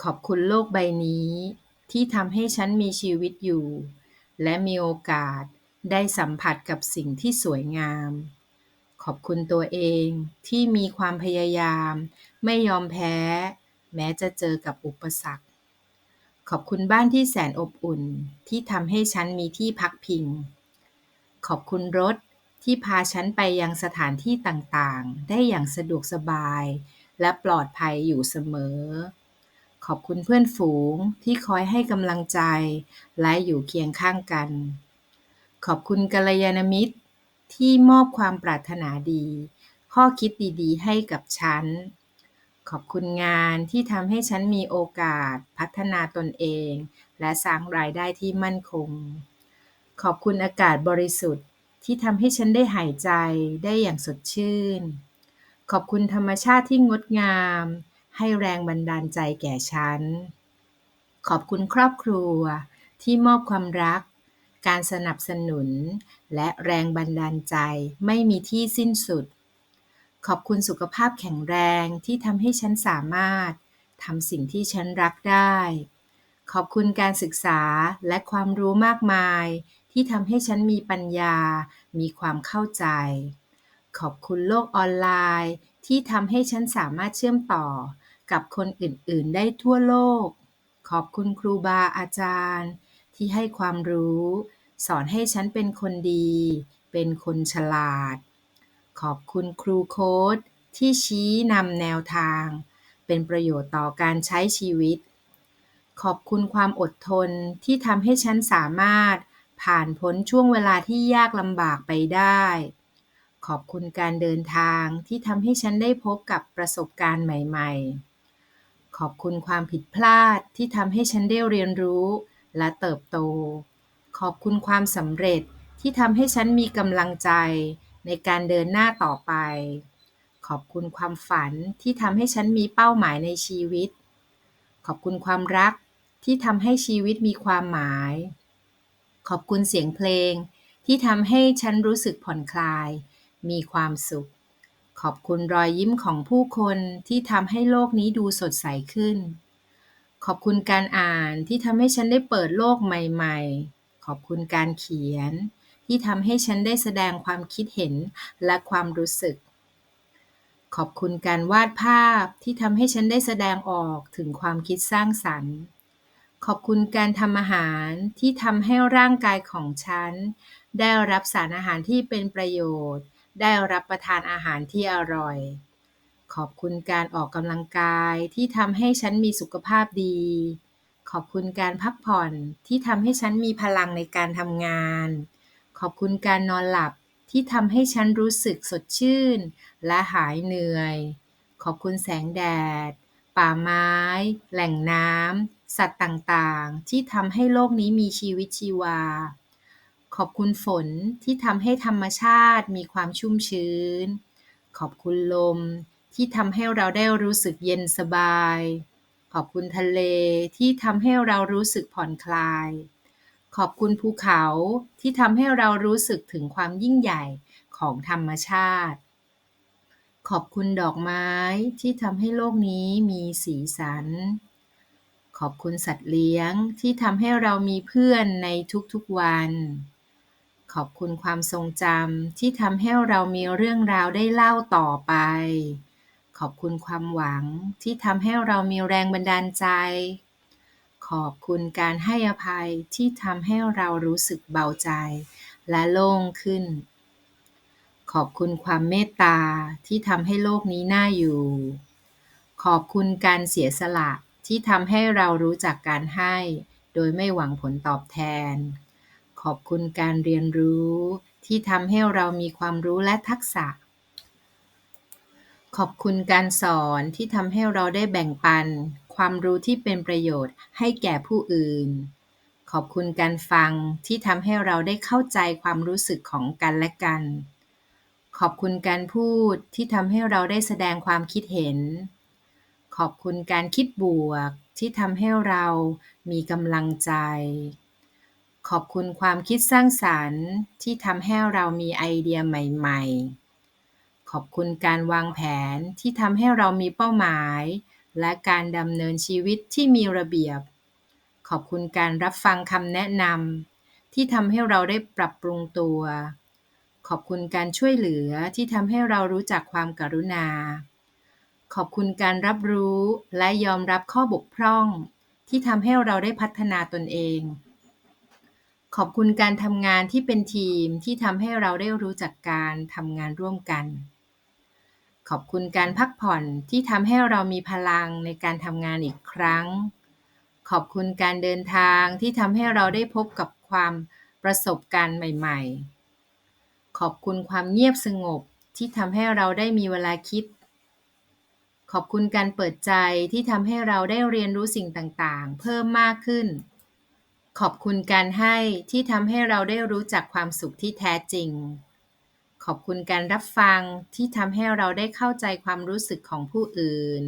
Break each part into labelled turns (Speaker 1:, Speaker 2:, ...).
Speaker 1: ขอบคุณโลกใบนี้ที่ทำให้ฉันมีชีวิตอยู่และมีโอกาสได้สัมผัสกับสิ่งที่สวยงาม ขอบคุณตัวเองที่มีความพยายามไม่ยอมแพ้ แม้จะเจอกับอุปสรรค ขอบคุณบ้านที่แสนอบอุ่นที่ทำให้ฉันมีที่พักพิง ขอบคุณรถที่พาฉันไปยังสถานที่ต่างๆ ได้อย่างสะดวกสบาย และปลอดภัยอยู่เสมอ ขอบคุณเพื่อนฝูงที่คอยให้กำลังใจและอยู่เคียงข้างกัน ขอบคุณกัลยาณมิตรที่มอบความปรารถนาดี ข้อคิดดีๆ ให้กับฉัน ขอบคุณงานที่ทำให้ฉันมีโอกาสพัฒนาตนเอง และสร้างรายได้ที่มั่นคง ขอบคุณอากาศบริสุทธิ์ที่ทำให้ฉันได้หายใจได้อย่างสดชื่น ขอบคุณธรรมชาติที่งดงาม ให้แรงบันดาลใจแก่ฉัน ขอบคุณครอบครัวที่มอบความรัก การสนับสนุน และแรงบันดาลใจไม่มีที่สิ้นสุด ขอบคุณสุขภาพแข็งแรงที่ทำให้ฉันสามารถทำสิ่งที่ฉันรักได้ ขอบคุณการศึกษาและความรู้มากมาย ที่ทำให้ฉันมีปัญญา มีความเข้าใจ ขอบคุณโลกออนไลน์ ที่ทำให้ฉันสามารถเชื่อมต่อ กับคนอื่น ๆ ได้ทั่วโลก ขอบคุณครูบาอาจารย์ ที่ให้ความรู้ สอนให้ฉันเป็นคนดี เป็นคนฉลาด ขอบคุณครูโค้ดที่ชี้นำแนวทาง เป็นประโยชน์ต่อการใช้ชีวิต ขอบคุณความอดทนที่ทำให้ฉันสามารถผ่านพ้นช่วงเวลาที่ยากลำบากไปได้ ขอบคุณการเดินทางที่ทำให้ฉันได้พบกับประสบการณ์ใหม่ ๆ ขอบคุณความผิดพลาดที่ทำให้ฉันได้เรียนรู้และเติบโต ขอบคุณความสำเร็จที่ทำให้ฉันมีกำลังใจในการเดินหน้าต่อไป ขอบคุณความฝันที่ทำให้ฉันมีเป้าหมายในชีวิต ขอบคุณความรักที่ทำให้ชีวิตมีความหมาย ขอบคุณเสียงเพลงที่ทำให้ฉันรู้สึกผ่อนคลาย มีความสุข ขอบคุณรอยยิ้มของผู้คนที่ทำให้โลกนี้ดูสดใสขึ้น ขอบคุณการอ่านที่ทำให้ฉันได้เปิดโลกใหม่ๆ ขอบคุณการเขียน ที่ทำให้ฉันได้แสดงความคิดเห็นและความรู้สึก ขอบคุณการวาดภาพที่ทำให้ฉันได้แสดงออกถึงความคิดสร้างสรรค์ ขอบคุณการทำอาหารที่ทำให้ร่างกายของฉัน ได้รับสารอาหารที่เป็นประโยชน์ ได้รับประทานอาหารที่อร่อย ขอบคุณการออกกำลังกายที่ทำให้ฉันมีสุขภาพดี ขอบคุณการพักผ่อนที่ทำให้ฉันมีพลังในการทำงาน ขอบคุณการนอนหลับที่ทำให้ฉันรู้สึกสดชื่น และหายเหนื่อย ขอบคุณแสงแดด ป่าไม้ แหล่งน้ำ สัตว์ต่างๆ ที่ทำให้โลกนี้มีชีวิตชีวา ขอบคุณฝนที่ทำให้ธรรมชาติมีความชุ่มชื้น ขอบคุณลมที่ทำให้เราได้รู้สึกเย็นสบาย ขอบคุณทะเลที่ทำให้เรารู้สึกผ่อนคลาย ขอบคุณภูเขาที่ทำให้เรารู้สึกถึงความยิ่งใหญ่ของธรรมชาติ ขอบคุณดอกไม้ที่ทำให้โลกนี้มีสีสัน ขอบคุณสัตว์เลี้ยงที่ทำให้เรามีเพื่อนในทุกๆวัน ขอบคุณความทรงจำที่ทำให้เรามีเรื่องราวได้เล่าต่อไป ขอบคุณความหวังที่ทำให้เรามีแรงบันดาลใจ ขอบคุณการให้อภัยที่ทำให้เรารู้สึกเบาใจ และโล่งขึ้น ขอบคุณความเมตตาที่ทำให้โลกนี้น่าอยู่ ขอบคุณการเสียสละที่ทำให้เรารู้จักการให้ โดยไม่หวังผลตอบแทน ขอบคุณการเรียนรู้ที่ทำให้เรามีความรู้และทักษะ ขอบคุณการสอนที่ทำให้เราได้แบ่งปัน ความรู้ที่เป็นประโยชน์ให้แก่ผู้อื่น ขอบคุณการฟังที่ทำให้เราได้เข้าใจความรู้สึกของกันและกัน ขอบคุณการพูดที่ทำให้เราได้แสดงความคิดเห็น ขอบคุณการคิดบวกที่ทำให้เรามีกำลังใจ ขอบคุณความคิดสร้างสรรค์ที่ทำให้เรามีไอเดียใหม่ๆ ขอบคุณการวางแผนที่ทำให้เรามีเป้าหมาย และการดำเนินชีวิตที่มีระเบียบ ขอบคุณการรับฟังคำแนะนำที่ทำให้เราได้ปรับปรุงตัว ขอบคุณการช่วยเหลือที่ทำให้เรารู้จักความกรุณา ขอบคุณการรับรู้และยอมรับข้อบกพร่อง ที่ทำให้เราได้พัฒนาตนเอง ขอบคุณการทำงานที่เป็นทีมที่ทำให้เราได้รู้จักการทำงานร่วมกัน ขอบคุณการพักผ่อนที่ทำให้เรามีพลังในการทำงานอีกครั้ง ขอบคุณการเดินทางที่ทำให้เราได้พบกับความประสบการณ์ใหม่ ๆ ขอบคุณความเงียบสงบที่ทำให้เราได้มีเวลาคิด ขอบคุณการเปิดใจที่ทำให้เราได้เรียนรู้สิ่งต่างๆ เพิ่มมากขึ้น ขอบคุณการให้ที่ทำให้เราได้รู้จักความสุขที่แท้จริง ขอบคุณการรับฟังที่ทำให้เราได้เข้าใจความรู้สึกของผู้อื่น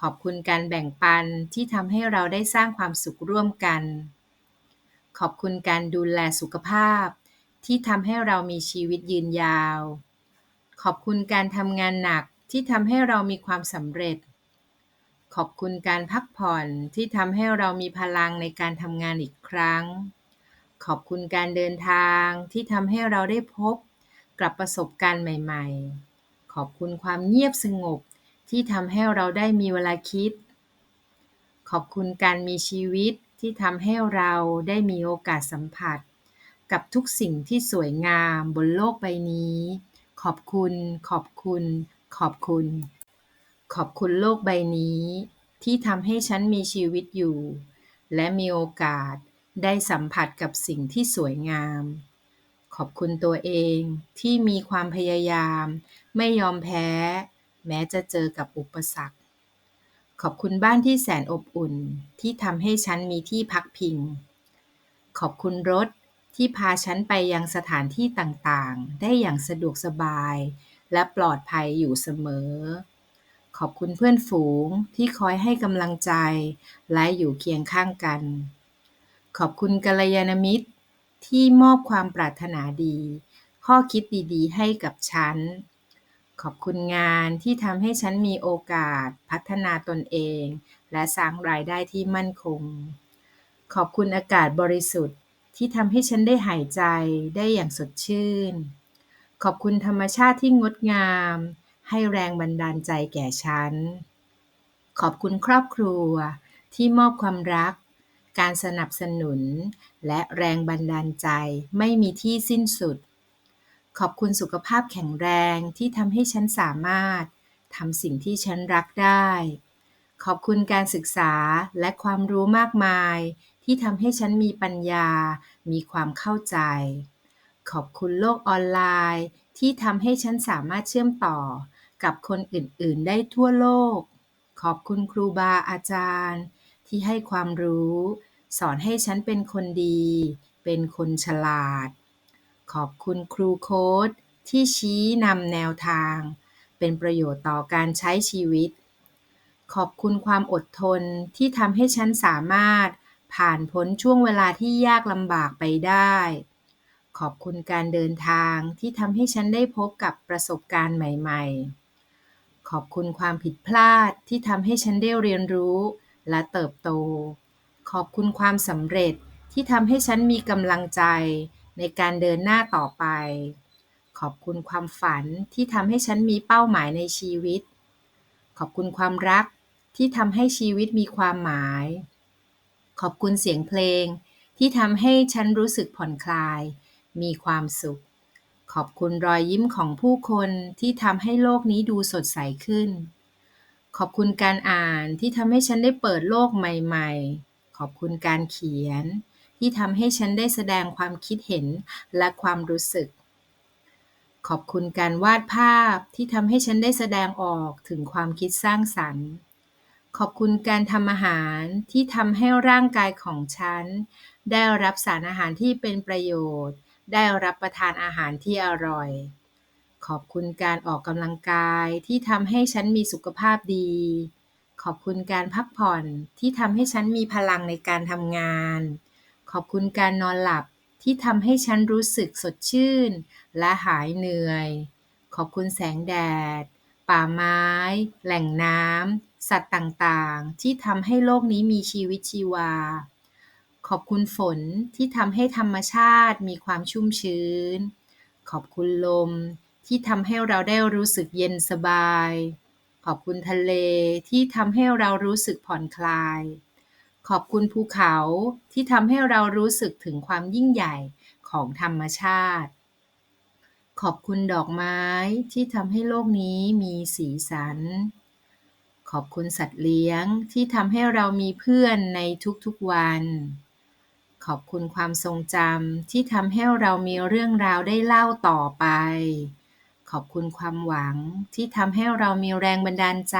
Speaker 1: ขอบคุณการแบ่งปันที่ทำให้เราได้สร้างความสุขร่วมกัน ขอบคุณการดูแลสุขภาพ ที่ทำให้เรามีชีวิตยืนยาว ขอบคุณการทำงานหนักที่ทำให้เรามีความสำเร็จ ขอบคุณการพักผ่อนที่ทำให้เรามีพลังในการทำงานอีกครั้ง ขอบคุณการเดินทางที่ทำให้เราได้พบกับประสบการณ์ใหม่ๆ ขอบคุณความเงียบสงบที่ทำให้เราได้มีเวลาคิด ขอบคุณการมีชีวิตที่ทำให้เราได้มีโอกาสสัมผัส กับทุกสิ่งที่สวยงามบนโลกใบนี้ ขอบคุณ ขอบคุณ ขอบคุณ ขอบคุณโลกใบนี้ที่ทำให้ฉันมีชีวิตอยู่และมีโอกาสได้สัมผัสกับสิ่งที่สวยงาม ขอบคุณตัวเองที่มีความพยายามไม่ยอมแพ้ แม้จะเจอกับอุปสรรค ขอบคุณบ้านที่แสนอบอุ่นที่ทำให้ฉันมีที่พักพิง ขอบคุณรถที่พาฉันไปยังสถานที่ต่างๆ ได้อย่างสะดวกสบาย และปลอดภัยอยู่เสมอ ขอบคุณเพื่อนฝูงที่คอยให้กำลังใจและอยู่เคียงข้างกัน ขอบคุณกัลยาณมิตรที่มอบความปรารถนาดี ข้อคิดดีๆ ให้กับฉัน ขอบคุณงานที่ทำให้ฉันมีโอกาสพัฒนาตนเอง และสร้างรายได้ที่มั่นคง ขอบคุณอากาศบริสุทธิ์ที่ทำให้ฉันได้หายใจได้อย่างสดชื่น ขอบคุณธรรมชาติที่งดงาม ให้แรงบันดาลใจแก่ฉัน ขอบคุณครอบครัวที่มอบความรัก การสนับสนุน และแรงบันดาลใจไม่มีที่สิ้นสุด ขอบคุณสุขภาพแข็งแรงที่ทำให้ฉันสามารถทำสิ่งที่ฉันรักได้ ขอบคุณการศึกษาและความรู้มากมาย ที่ทำให้ฉันมีปัญญา มีความเข้าใจ ขอบคุณโลกออนไลน์ ที่ทำให้ฉันสามารถเชื่อมต่อ กับคนอื่น ๆ ได้ทั่วโลก ขอบคุณครูบาอาจารย์ที่ให้ความรู้ สอนให้ฉันเป็นคนดี เป็นคนฉลาด ขอบคุณครูโค้ดที่ชี้นำแนวทาง เป็นประโยชน์ต่อการใช้ชีวิต ขอบคุณความอดทนที่ทำให้ฉันสามารถผ่านพ้นช่วงเวลาที่ยากลำบากไปได้ ขอบคุณการเดินทางที่ทำให้ฉันได้พบกับประสบการณ์ใหม่ ๆ ขอบคุณความผิดพลาดที่ทำให้ฉันได้เรียนรู้และเติบโต ขอบคุณความสำเร็จที่ทำให้ฉันมีกำลังใจในการเดินหน้าต่อไป ขอบคุณความฝันที่ทำให้ฉันมีเป้าหมายในชีวิต ขอบคุณความรักที่ทำให้ชีวิตมีความหมาย ขอบคุณเสียงเพลงที่ทำให้ฉันรู้สึกผ่อนคลาย มีความสุข ขอบคุณรอยยิ้มของผู้คนที่ทำให้โลกนี้ดูสดใสขึ้น ขอบคุณการอ่านที่ทำให้ฉันได้เปิดโลกใหม่ ๆ ขอบคุณการเขียน ที่ทำให้ฉันได้แสดงความคิดเห็นและความรู้สึก ขอบคุณการวาดภาพที่ทำให้ฉันได้แสดงออกถึงความคิดสร้างสรรค์ ขอบคุณการทำอาหารที่ทำให้ร่างกายของฉัน ได้รับสารอาหารที่เป็นประโยชน์ ได้รับประทานอาหารที่อร่อย ขอบคุณการออกกำลังกายที่ทำให้ฉันมีสุขภาพดี ขอบคุณการพักผ่อนที่ทำให้ฉันมีพลังในการทำงาน ขอบคุณการนอนหลับที่ทำให้ฉันรู้สึกสดชื่นและหายเหนื่อย ขอบคุณแสงแดด ป่าไม้ แหล่งน้ำสัตว์ต่างๆ ที่ทำให้โลกนี้มีชีวิตชีวา ขอบคุณฝนที่ทำให้ธรรมชาติมีความชุ่มชื้น ขอบคุณลมที่ทำให้เราได้รู้สึกเย็นสบาย ขอบคุณทะเลที่ทำให้เรารู้สึกผ่อนคลาย ขอบคุณภูเขาที่ทำให้เรารู้สึกถึงความยิ่งใหญ่ของธรรมชาติ ขอบคุณดอกไม้ที่ทำให้โลกนี้มีสีสัน ขอบคุณสัตว์เลี้ยงที่ทำให้เรามีเพื่อนในทุกๆวัน ขอบคุณความทรงจำที่ทำให้เรามีเรื่องราวได้เล่าต่อไป ขอบคุณความหวังที่ทำให้เรามีแรงบันดาลใจ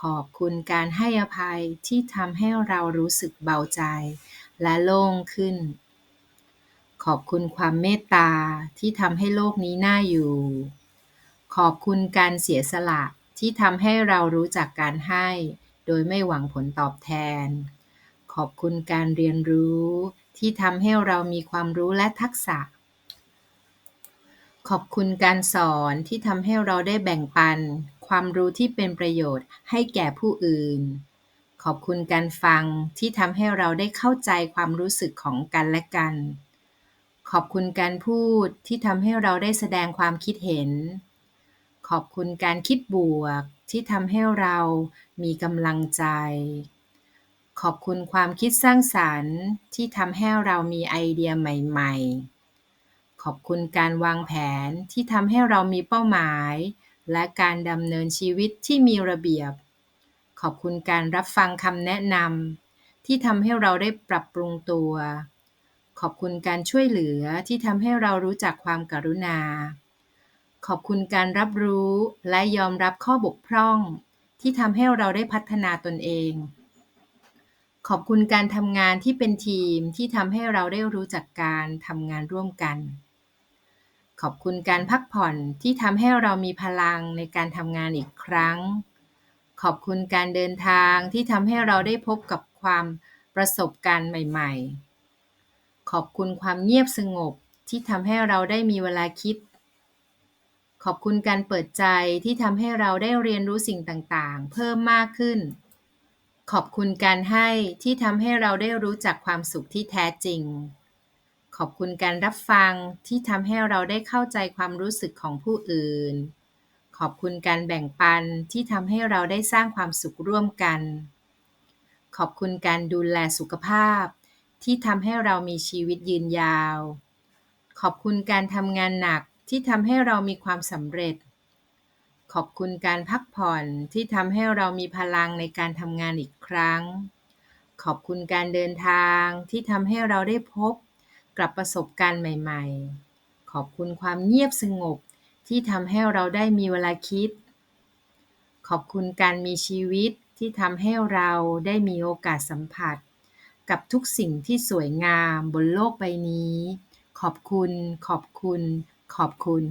Speaker 1: ขอบคุณการให้อภัยที่ทำให้เรารู้สึกเบาใจและโล่งขึ้น ขอบคุณความเมตตาที่ทำให้โลกนี้น่าอยู่ ขอบคุณการเสียสละที่ทำให้เรารู้จักการให้ โดยไม่หวังผลตอบแทน ขอบคุณการเรียนรู้ ที่ทำให้เรามีความรู้และทักษะ ขอบคุณการสอนที่ทำให้เราได้แบ่งปัน ความรู้ที่เป็นประโยชน์ให้แก่ผู้อื่น ขอบคุณการฟังที่ทำให้เราได้เข้าใจความรู้สึกของกันและกัน ขอบคุณการพูดที่ทำให้เราได้แสดงความคิดเห็น ขอบคุณการคิดบวกที่ทำให้เรามีกำลังใจ ขอบคุณความคิดสร้างสรรค์ที่ทำให้เรามีไอเดียใหม่ๆ ขอบคุณการวางแผนที่ทำให้เรามีเป้าหมาย และการดำเนินชีวิตที่มีระเบียบ ขอบคุณการรับฟังคำแนะนำที่ทำให้เราได้ปรับปรุงตัว ขอบคุณการช่วยเหลือที่ทำให้เรารู้จักความกรุณา ขอบคุณการรับรู้และยอมรับข้อบกพร่อง ที่ทำให้เราได้พัฒนาตนเอง ขอบคุณการทำงานที่เป็นทีมที่ทำให้เราได้รู้จักการทำงานร่วมกัน ขอบคุณการพักผ่อนที่ทำให้เรามีพลังในการทำงานอีกครั้ง ขอบคุณการเดินทางที่ทำให้เราได้พบกับความประสบการณ์ใหม่ ๆ ขอบคุณความเงียบสงบที่ทำให้เราได้มีเวลาคิด ขอบคุณการเปิดใจที่ทำให้เราได้เรียนรู้สิ่งต่างๆ เพิ่มมากขึ้น ขอบคุณการให้ที่ทำให้เราได้รู้จักความสุขที่แท้จริง ขอบคุณการรับฟังที่ทำให้เราได้เข้าใจความรู้สึกของผู้อื่น ขอบคุณการแบ่งปันที่ทำให้เราได้สร้างความสุขร่วมกัน ขอบคุณการดูแลสุขภาพ ที่ทำให้เรามีชีวิตยืนยาว ขอบคุณการทำงานหนักที่ทำให้เรามีความสำเร็จ ขอบคุณการพักผ่อนที่ทำให้เรามีพลังในการทำงานอีกครั้ง ขอบคุณการเดินทางที่ทำให้เราได้พบกับประสบการณ์ใหม่ๆ ขอบคุณความเงียบสงบที่ทำให้เราได้มีเวลาคิด ขอบคุณการมีชีวิตที่ทำให้เราได้มีโอกาสสัมผัส กับทุกสิ่งที่สวยงามบนโลกใบนี้ ขอบคุณ ขอบคุณ ขอบคุณ